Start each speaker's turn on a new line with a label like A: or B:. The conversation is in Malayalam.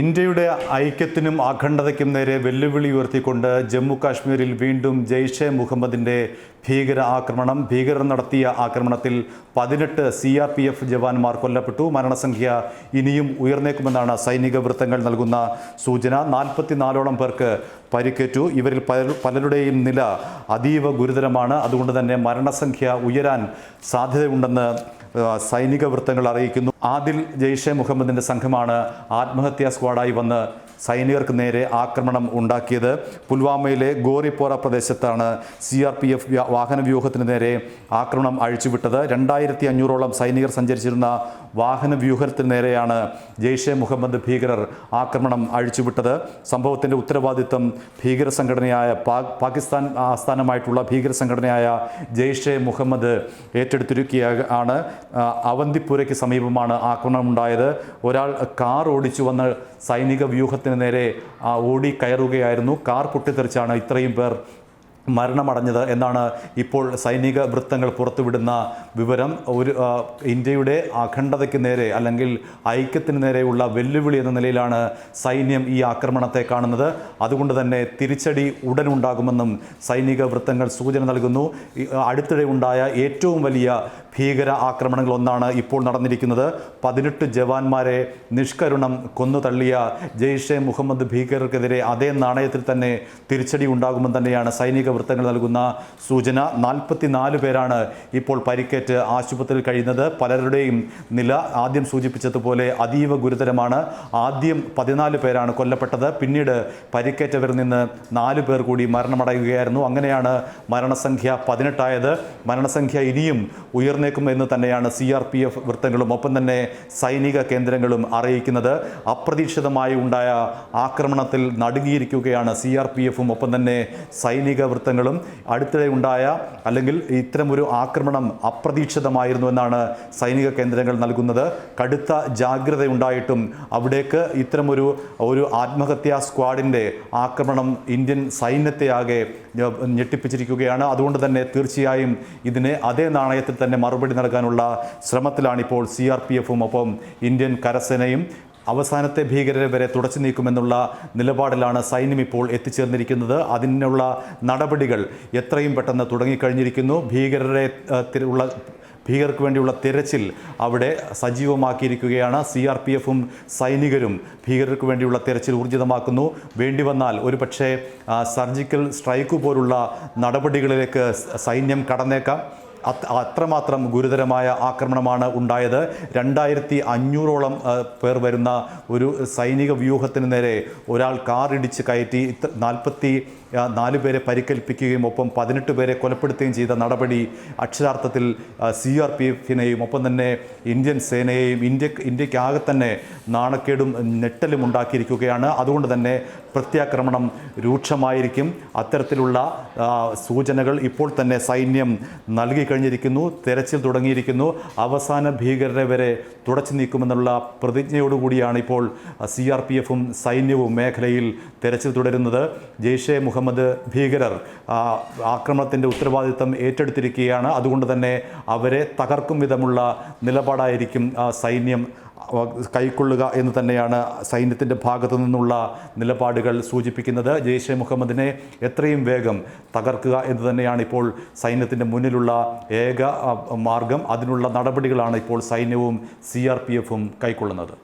A: ഇന്ത്യയുടെ ഐക്യത്തിനും അഖണ്ഡതയ്ക്കും നേരെ വെല്ലുവിളി ഉയർത്തിക്കൊണ്ട് ജമ്മു കാശ്മീരിൽ വീണ്ടും ജെയ്ഷെ മുഹമ്മദിന്റെ ഭീകര ആക്രമണം. ഭീകരർ നടത്തിയ ആക്രമണത്തിൽ പതിനെട്ട് സി ആർ പി എഫ് ജവാന്മാർ കൊല്ലപ്പെട്ടു. മരണസംഖ്യ ഇനിയും ഉയർന്നേക്കുമെന്നാണ് സൈനിക വൃത്തങ്ങൾ നൽകുന്ന സൂചന. നാൽപ്പത്തിനാലോളം പേർക്ക് പരിക്കേറ്റു. ഇവരിൽ പലരുടെയും നില അതീവ ഗുരുതരമാണ്. അതുകൊണ്ട് തന്നെ മരണസംഖ്യ ഉയരാൻ സാധ്യതയുണ്ടെന്ന് സൈനിക വൃത്തങ്ങൾ അറിയിക്കുന്നു. ആദിൽ ജെയ്ഷെ മുഹമ്മദിന്റെ സംഘമാണ് ആത്മഹത്യാ സ്ക്വാഡായി വന്ന് സൈനികർക്ക് നേരെ ആക്രമണം ഉണ്ടാക്കിയത്. പുൽവാമയിലെ ഗോറിപ്പോറ പ്രദേശത്താണ് സി ആർ പി എഫ് വാഹന വ്യൂഹത്തിന് നേരെ ആക്രമണം അഴിച്ചുവിട്ടത്. രണ്ടായിരത്തി അഞ്ഞൂറോളം സൈനികർ സഞ്ചരിച്ചിരുന്ന വാഹന വ്യൂഹത്തിന് നേരെയാണ് ജെയ്ഷെ മുഹമ്മദ് ഭീകരർ ആക്രമണം അഴിച്ചുവിട്ടത്. സംഭവത്തിന്റെ ഉത്തരവാദിത്തം ഭീകര സംഘടനയായ പാകിസ്ഥാൻ ആസ്ഥാനമായിട്ടുള്ള ഭീകര സംഘടനയായ ജെയ്ഷെ മുഹമ്മദ് ഏറ്റെടുത്തിരിക്കുകയാണ് അവന്തിപ്പുരയ്ക്ക് സമീപമാണ് ആക്രമണം ഉണ്ടായത് ഒരാൾ കാർ ഓടിച്ചു വന്ന് സൈനിക വ്യൂഹത്തിന് നേരെ ഓടി കയറുകയായിരുന്നു. കാർ പൊട്ടിത്തെറിച്ചാണ് ഇത്രയും പേർ മരണമടഞ്ഞത് എന്നാണ് ഇപ്പോൾ സൈനിക വൃത്തങ്ങൾ പുറത്തുവിടുന്ന വിവരം. ഒരു ഇന്ത്യയുടെ അഖണ്ഡതയ്ക്ക് നേരെ അല്ലെങ്കിൽ ഐക്യത്തിന് നേരെയുള്ള വെല്ലുവിളി എന്ന നിലയിലാണ് സൈന്യം ഈ ആക്രമണത്തെ കാണുന്നത്. അതുകൊണ്ട് തന്നെ തിരിച്ചടി ഉടൻ ഉണ്ടാകുമെന്നും സൈനിക വൃത്തങ്ങൾ സൂചന നൽകുന്നു. അടുത്തിടെ ഉണ്ടായ ഏറ്റവും വലിയ ഭീകര ആക്രമണങ്ങളൊന്നാണ് ഇപ്പോൾ നടന്നിരിക്കുന്നത്. പതിനെട്ട് ജവാന്മാരെ നിഷ്കരുണം കൊന്നു തള്ളിയ ജെയ്ഷെ മുഹമ്മദ് ഭീകരർക്കെതിരെ അതേ നാണയത്തിൽ തന്നെ തിരിച്ചടി ഉണ്ടാകുമെന്ന് തന്നെയാണ് സൈനിക വൃത്തങ്ങൾ നൽകുന്ന സൂചന. നാൽപ്പത്തിനാല് പേരാണ് ഇപ്പോൾ പരിക്കേറ്റ് ആശുപത്രിയിൽ കഴിയുന്നത്. പലരുടെയും നില ആദ്യം സൂചിപ്പിച്ചതുപോലെ അതീവ ഗുരുതരമാണ്. ആദ്യം പതിനാല് പേരാണ് കൊല്ലപ്പെട്ടത്. പിന്നീട് പരിക്കേറ്റവരിൽ നിന്ന് നാല് പേർ കൂടി മരണമടയുകയായിരുന്നു. അങ്ങനെയാണ് മരണസംഖ്യ പതിനെട്ടായത്. മരണസംഖ്യ ഇനിയും ഉയർന്നേക്കും എന്ന് തന്നെയാണ് സി ആർ പി എഫ് വൃത്തങ്ങളും ഒപ്പം തന്നെ സൈനിക കേന്ദ്രങ്ങളും അറിയിക്കുന്നത്. അപ്രതീക്ഷിതമായി ഉണ്ടായ ആക്രമണത്തിൽ നടുങ്ങിയിരിക്കുകയാണ് സി ആർ പി എഫും. ഒപ്പം തന്നെ സൈനിക വൃത്തങ്ങളും അടുത്തിടെ ഉണ്ടായ അല്ലെങ്കിൽ ഇത്തരമൊരു ആക്രമണം അപ്രതീക്ഷിതമായിരുന്നു എന്നാണ് സൈനിക കേന്ദ്രങ്ങൾ നൽകുന്നത്. കടുത്ത ജാഗ്രതയുണ്ടായിട്ടും അവിടേക്ക് ഇത്തരമൊരു ഒരു ആത്മഹത്യാ സ്ക്വാഡിന്റെ ആക്രമണം ഇന്ത്യൻ സൈന്യത്തെ ആകെ ഞെട്ടിപ്പിച്ചിരിക്കുകയാണ്. അതുകൊണ്ട് തന്നെ തീർച്ചയായും ഇതിനെ അതേ നാണയത്തിൽ തന്നെ മറുപടി നൽകാനുള്ള ശ്രമത്തിലാണിപ്പോൾ സി ആർ പി എഫും ഒപ്പം ഇന്ത്യൻ കരസേനയും അവസാനത്തെ ഭീകരരെ വരെ തുടച്ചു നീക്കുമെന്നുള്ള നിലപാടിലാണ് സൈന്യം ഇപ്പോൾ എത്തിച്ചേർന്നിരിക്കുന്നത്. അതിനുള്ള നടപടികൾ എത്രയും പെട്ടെന്ന് തുടങ്ങിക്കഴിഞ്ഞിരിക്കുന്നു. ഭീകരരെ ഉള്ള ഭീകർക്ക് വേണ്ടിയുള്ള തിരച്ചിൽ അവിടെ സജീവമാക്കിയിരിക്കുകയാണ്. സി ആർ പി എഫും സൈനികരും ഭീകരർക്ക് വേണ്ടിയുള്ള തിരച്ചിൽ ഊർജിതമാക്കുന്നു. വേണ്ടി വന്നാൽ ഒരു പക്ഷേ സർജിക്കൽ സ്ട്രൈക്ക് പോലുള്ള നടപടികളിലേക്ക് സൈന്യം കടന്നേക്കാം. അത്രമാത്രം ഗുരുതരമായ ആക്രമണമാണ് ഉണ്ടായത്. രണ്ടായിരത്തി അഞ്ഞൂറോളം പേർ വരുന്ന ഒരു സൈനിക വ്യൂഹത്തിന് നേരെ ഒരാൾ കാർ ഇടിച്ച് കയറ്റി നാൽപ്പത്തി നാല് പേരെ പരിക്കേൽപ്പിക്കുകയും ഒപ്പം പതിനെട്ട് പേരെ കൊലപ്പെടുത്തുകയും ചെയ്ത നടപടി അക്ഷരാർത്ഥത്തിൽ സി ആർ പി എഫിനെയും ഒപ്പം തന്നെ ഇന്ത്യൻ സേനയെയും ഇന്ത്യ ഇന്ത്യക്കാകെ തന്നെ നാണക്കേടും ഞെട്ടലും ഉണ്ടാക്കിയിരിക്കുകയാണ്. അതുകൊണ്ട് തന്നെ പ്രത്യാക്രമണം രൂക്ഷമായിരിക്കും. അത്തരത്തിലുള്ള സൂചനകൾ ഇപ്പോൾ തന്നെ സൈന്യം നൽകി കഴിഞ്ഞിരിക്കുന്നു തെരച്ചിൽ തുടങ്ങിയിരിക്കുന്നു. അവസാന ഭീകരരെ വരെ തുടച്ചു നീക്കുമെന്നുള്ള പ്രതിജ്ഞയോടുകൂടിയാണ് ഇപ്പോൾ സി ആർ പി എഫും സൈന്യവും മേഖലയിൽ തെരച്ചിൽ തുടരുന്നത്. ജെയ്ഷെ മുഹമ്മദ് ഭീകരർ ആക്രമണത്തിന്റെ ഉത്തരവാദിത്തം ഏറ്റെടുത്തിരിക്കുകയാണ്. അതുകൊണ്ട് തന്നെ അവരെ തകർക്കും വിധമുള്ള നിലപാടായിരിക്കും സൈന്യം കൈക്കൊള്ളുക എന്ന് തന്നെയാണ് സൈന്യത്തിന്റെ ഭാഗത്തു നിന്നുള്ള നിലപാടുകൾ സൂചിപ്പിക്കുന്നത്. ജെയ്ഷെ മുഹമ്മദിനെ എത്രയും വേഗം തകർക്കുക എന്ന് തന്നെയാണ് ഇപ്പോൾ സൈന്യത്തിന്റെ മുന്നിലുള്ള ഏക മാർഗം. അതിനുള്ള നടപടികളാണ് ഇപ്പോൾ സൈന്യവും സി ആർ പി എഫും കൈക്കൊള്ളുന്നത്.